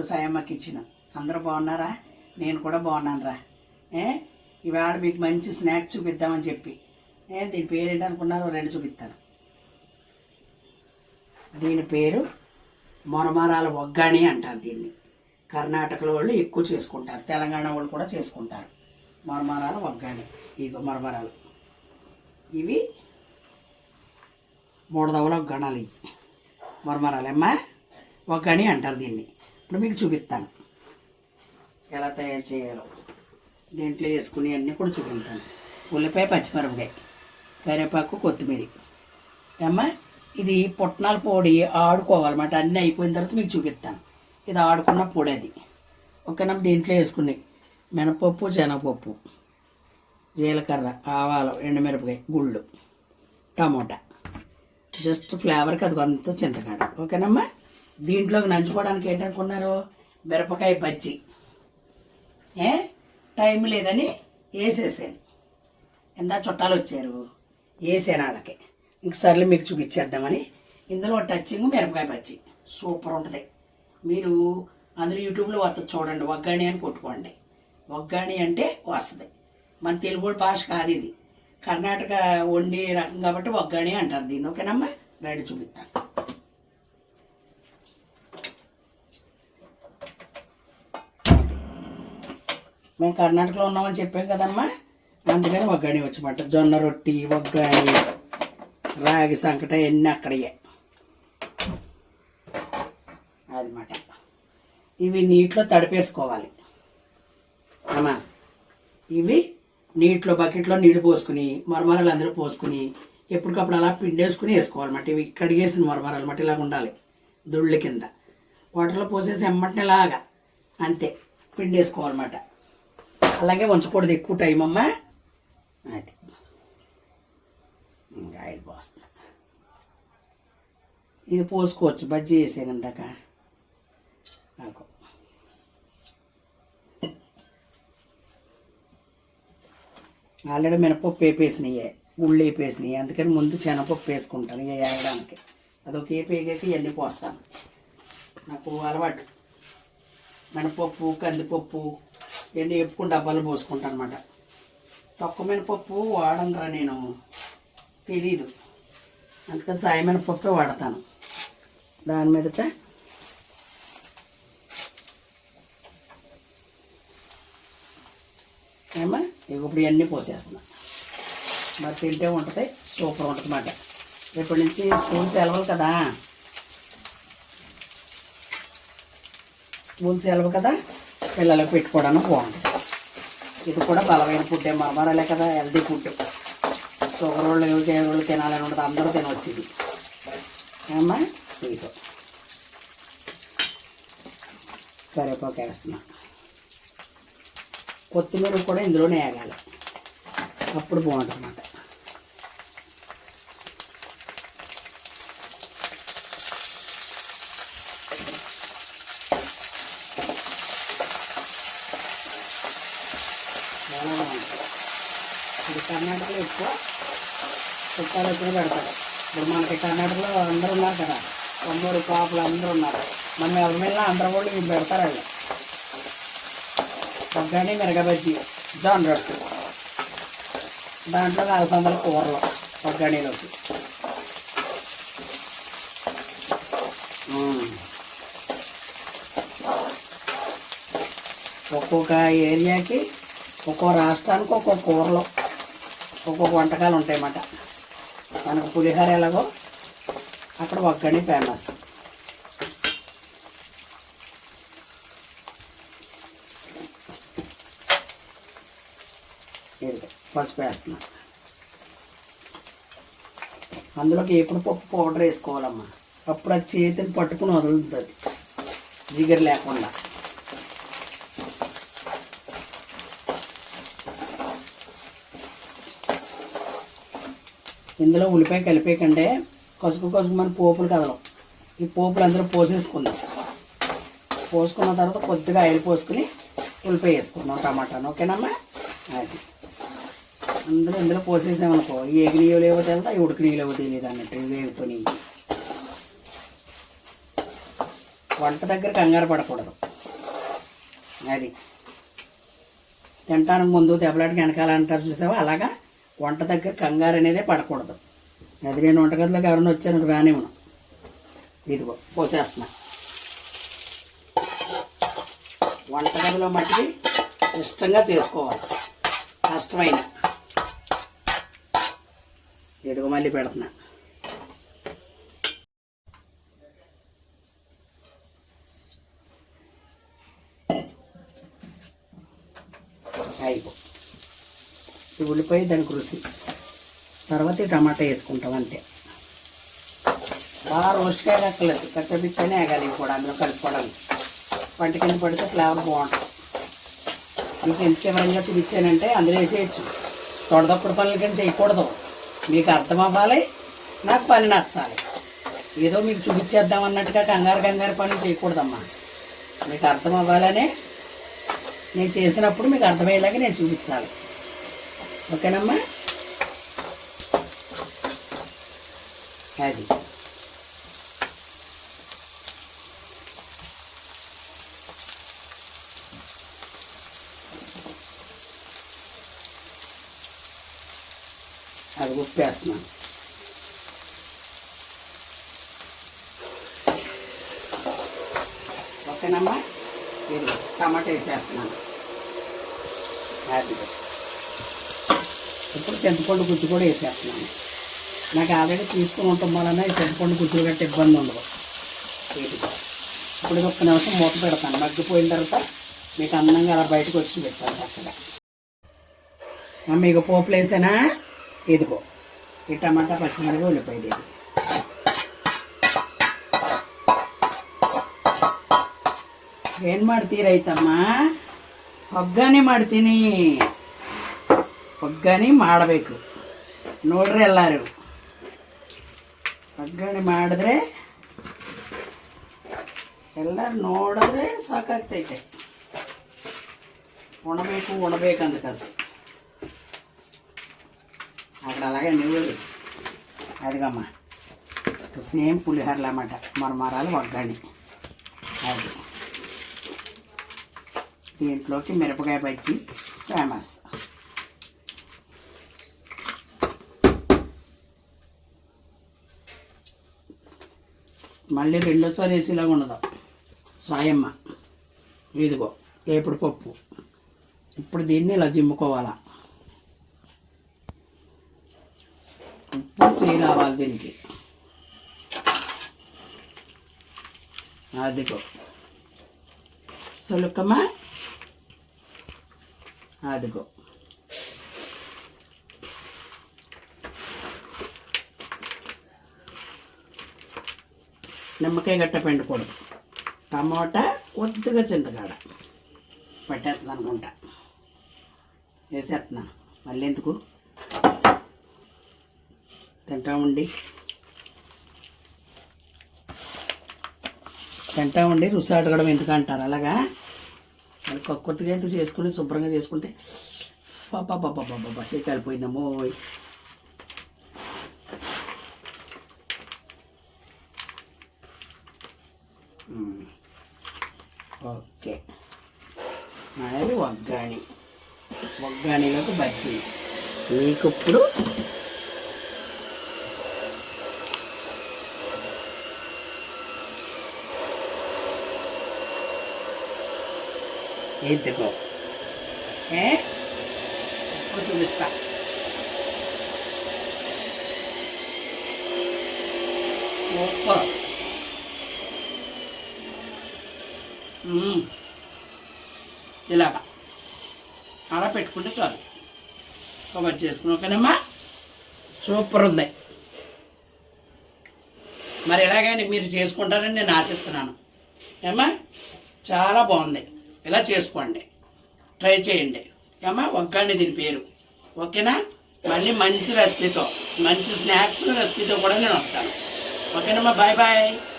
Doctor సాయమ్మకి ఇచ్చిన. అందరూ బాగున్నారా? నేను కూడా బాగున్నాను రా ఏ? ఇవాళ మీకు మంచి స్నాక్స్ చూపిద్దామని చెప్పి. ఏ దీని పేరు ఏంటనుకున్నారో రెండు చూపిస్తాను. దీని పేరు మొరమరాల ఒగ్గాణి అంటారు దీన్ని. కర్ణాటకలో వాళ్ళు ఎక్కువ చేసుకుంటారు. తెలంగాణ వాళ్ళు కూడా చేసుకుంటారు. మొరమరాల ఒగ్గాణి ఇగో మొరమరాలు. ఇవి మూడు దవల ఒగ్గణాలు ఇవి. మొరమరాలమ్మా? ఒగ్గణి అంటారు దీన్ని. ఇప్పుడు మీకు చూపిస్తాను. ఎలా తయారు చేయాలో. దీంట్లో వేసుకుని అన్నీ కూడా చూపిస్తాను. ఉల్లిపాయ పచ్చిమిరపకాయ కరివేపాకు కొత్తిమీర. అమ్మా ఇది పుట్నాల పొడి ఆడుకోవాలన్నమాట అన్నీ అయిపోయిన తర్వాత మీకు చూపిస్తాను. ఇది ఆడుకున్న పొడి అది. ఓకేనా దీంట్లో వేసుకుని మినపప్పు శనగపప్పు జీలకర్ర ఆవాలు ఎండుమిరపకాయ గుళ్ళు టమోటా. జస్ట్ ఫ్లేవర్కి అది కొంత చింతకాడ. ఓకేనమ్మా? దీంట్లోకి నంచుకోవడానికి ఏంటనుకున్నారు? మిరపకాయ బజ్జీ. ఏ? టైం లేదని వేసేసాను. ఎంత చుట్టాలు వచ్చారు? వేసాను వాళ్ళకి. ఇంక సర్లే మీకు చూపించేద్దామని. ఇందులో టచ్చింగ్ మిరపకాయ బజ్జీ. సూపర్ ఉంటుంది. మీరు అందులో యూట్యూబ్లో వస్తుంది చూడండి. వగ్గాణి అని కొట్టుకోండి. వగ్గాణి అంటే వస్తుంది. మన తెలుగు భాష కాదు ఇది. కర్ణాటక వండి రకం కాబట్టి వగ్గాణి అంటారు దీన్ని. ఓకేనమ్మా? రైడ్ చూపిస్తాను. మేము కర్ణాటకలో ఉన్నామని చెప్పాం కదమ్మా. అందుకని ఒగ్గాని వచ్చమాట. జొన్న రొట్టి ఒగ్గాని రాగి సంకట ఇవన్నీ అక్కడయ్యే అదిమాట. ఇవి నీటిలో తడిపేసుకోవాలి. అమ్మా. ఇవి నీటిలో బకెట్లో నీళ్ళు పోసుకుని మరమరాలు అందరూ పోసుకుని ఎప్పటికప్పుడు అలా పిండేసుకుని వేసుకోవాలన్నమాట. ఇవి కడిగేసిన మరమరాలు అన్నమాట. ఇలాగ ఉండాలి. దుళ్ళ కింద. వాటర్లో పోసేసి ఎమ్మటిలాగా ఇలాగా. అంతే. పిండేసుకోవాలన్నమాట. అలాగే ఉంచకూడదు ఎక్కువ టైం అమ్మా. అది. ఇంకా ఆయిల్ పోస్తున్నా. ఇది పోసుకోవచ్చు బజ్జీ వేసాను ఇందాక నాకు ఆల్రెడీ మినపప్పు వేపేసినాయే ఉళ్ళు వేపేసినాయి. అందుకని ముందు శనగపప్పు వేసుకుంటాను ఇక వేయడానికి. అదొక ఏపు వేగాక ఇవన్నీ పోస్తాను. నాకు అలవాటు. మినపప్పు కందిపప్పు ఇవన్నీ ఎప్పుకుని డబ్బాలు పోసుకుంటాను అనమాట తక్కువ మినపప్పు వాడనురా నేను. తెలీదు. అందుకని సాయి మినపప్పే వాడతాను. దాని మీదట ఏమా ఇప్పుడు ఇవన్నీ పోసేస్తున్నా. మరి తింటే ఉంటుంది సూపర్ ఉంటుంది అన్నమాట. ఇప్పటి నుంచి స్కూల్ సెలవులు కదా. స్కూల్ సెలవు కదా. పిల్లలకు పెట్టుకోవడానికి బాగుంటుంది. ఇది కూడా బలమైన ఫుడ్డే మరమరాలే కదా హెల్దీ ఫుడ్ షుగర్ వాళ్ళు ఏ వాళ్ళు తినాలని ఉండదు. అందరూ తినవచ్చు ఇది ఏమ్మా? ఇదో కరివేపాకు వేస్తున్నా. కొత్తిమీర కూడా ఇందులోనే వేగాలి అప్పుడు బాగుంటుంది అన్నమాట చాలా బాగుంటుంది ఇది కర్ణాటకలో ఎక్కువ. చుట్టాలు ఎక్కువ పెడతారు. ఇప్పుడు మనకి కర్ణాటకలో అందరూ ఉన్నారు కదా. కొమ్మూరు కాపులు అందరూ ఉన్నారు. మనం ఎవరి మీద అందరూ వాళ్ళు ఇవి పెడతారు వాళ్ళు ఒగ్గాని మిరగబజ్జి. దాని రొట్టు దాంట్లో అలసందల కూరలు ఒగ్గానీలోకి ఒక్కొక్క ఏరియాకి ఒక్కో రాష్ట్రానికి ఒక్కొక్క కూరలు. ఒక్కొక్క వంటకాలు ఉంటాయన్నమాట. మనకు పులిహోర ఎలాగో అక్కడ ఒక్కడి ఫేమస్ పసుపు వేస్తున్నా. అందులోకి ఎప్పుడు పప్పు పౌడర్ వేసుకోవాలమ్మా. అప్పుడు అది చేతిని పట్టుకుని వదులుతుంది. జిగర్ లేకుండా. ఇందులో ఉల్లిపాయ కలిపేయకంటే కసుపు కసుపు మన పోపులు కదలం ఈ పోపులు అందరూ పోసేసుకుందాం. పోసుకున్న తర్వాత కొద్దిగా ఆయిల్ పోసుకుని ఉల్లిపాయ వేసుకుందాం టమాటాను. ఓకేనమ్మా? అది. అందులో ఇందులో పోసేసామనుకో ఈ ఎగిరియో లేవో తెలుదా ఉడికినయో లేవో తెలియదు అన్నట్టు వేగుతోని వంట దగ్గర కంగారు పడకూడదు. అది. తింటానికి ముందు దెబ్బలాటికి వెనకాల అంటారు చూసావా? అలాగా? వంట దగ్గర కంగారు అనేదే పడకూడదు. అది నేను వంటగదిలోకి ఎవరైనా వచ్చాను రానివ్వను. ఇదిగో పోసేస్తున్నా. వంటగదిలో మట్టికి ఇష్టంగా చేసుకోవాలి. కష్టమైన. ఇదిగో మళ్ళీ పెడుతున్నా. అయిపో. ఈ ఉల్లిపాయ దానికి రుచి. తర్వాత ఈ టమాటా వేసుకుంటాం అంతే. బాగా రోస్ట్గా ఎక్కలేదు కచ్చపిచ్చనే ఆగాలి ఇవి కూడా అందులో కలుపుకోవడానికి పంట కింద పడితే ఫ్లేవర్ బాగుంటుంది. మీకు ఎంత వివరంగా చూపించానంటే అందులో వేసేయచ్చు. తొడదప్పుడు పనులు కానీ చేయకూడదు. మీకు అర్థం అవ్వాలి నాకు పని నచ్చాలి. ఏదో మీకు చూపించేద్దాం అన్నట్టుగా కంగారు కంగారు పనులు చేయకూడదమ్మా. మీకు అర్థం అవ్వాలనే నేను చేసినప్పుడు మీకు అర్థమయ్యేలాగా నేను చూపించాలి. ఓకేనమ్మా? అది. అది ఉప్పు వేస్తున్నాను ఓకేనమ్మా? ఇది టమాటా వేసేస్తున్నాను. అది. ఇప్పుడు చింతపండు గుజ్జు కూడా వేసేస్తున్నాను నాకు ఆల్రెడీ తీసుకుని ఉండటం వలన ఈ చింతపండు గుజ్జులు గట్ట ఇబ్బంది ఉండదు వీటితో ఇప్పుడు ఇది ఒక్క నిమిషం మూత పెడతాను మగ్గిపోయిన తర్వాత మీకు అందంగా అలా బయటకు వచ్చి పెట్టాను చక్కగా ఆ, మీకు పోపులు వేసానా ఇదిగో ఈ టమాటా పచ్చిమిరపకాయ ఉల్లిపాయలు ఇది ಏನು ಮಾಡ್ತೀರೈತಮ್ಮ ಒಗ್ಗರಣೆ ಮಾಡ್ತೀನಿ ಒಗ್ಗರಣೆ ಮಾಡಬೇಕು ನೋಡ್ರಿ ಎಲ್ಲರೂ ಒಗ್ಗರಣೆ ಮಾಡಿದ್ರೆ ಎಲ್ಲರೂ ನೋಡಿದ್ರೆ ಸಾಕಾಗ್ತೈತೆ ಉಣಬೇಕು ಉಣಬೇಕಂದ ಕಸ అక్కడ అలాగే నువ్వు అదిగమ్మా సేమ్ పులిహోరలు అన్నమాట మరమరాలు ఒగ్గని అది దీంట్లోకి మిరపకాయ బజ్జి ఫేమస్ మళ్ళీ రెండోసారి వేసేలాగా ఉండదు. సాయమ్మ ఇదిగో వేపుడు పప్పు. ఇప్పుడు దీన్ని ఇలా జిమ్ముకోవాలా ఉప్పు చేయి రావాలి దీనికి. అదిగో. సొలుక్కమ్మా అదిగో. నిమ్మకాయ గట్ట పిండకూడదు టమోటా కొద్దిగా చింతకాడ పట్టేస్తుంది అనుకుంటా. వేసేస్తున్నాను మళ్ళీ ఎందుకు? తింటా ఉండి తింటా ఉండి రుచి అడగడం ఎందుకు అంటారు? అలాగా? మరి కొత్తగా ఎంత చేసుకుని శుభ్రంగా చేసుకుంటే? పాపా పాపా పాపా చేయి కలిపోయిందమ్మో ఓకే అది ఒగ్గాని ఒగ్గానిలోకి బజ్జీ మీకు ఇప్పుడు ఎద్దుకో ఏ ఇప్పుడు చూపిస్తా సూపర్ మ్మ్. ఇలాగా. అలా పెట్టుకుంటే చాలు. కవర్ చేసుకుని ఓకేనమ్మా సూపర్ ఉంది. మరి ఎలాగైనా మీరు చేసుకుంటారని నేను ఆశిస్తున్నాను. ఏమ్మా? చాలా బాగుంది. ఇలా చేసుకోండి. ట్రై చేయండి. ఏమా ఒక్కడిని దీని పేరు. ఓకేనా? మళ్ళీ మంచి రెసిపీతో మంచి స్నాక్స్ రెసిపీతో కూడా నేను వస్తాను. ఓకేనమ్మా? Bye bye.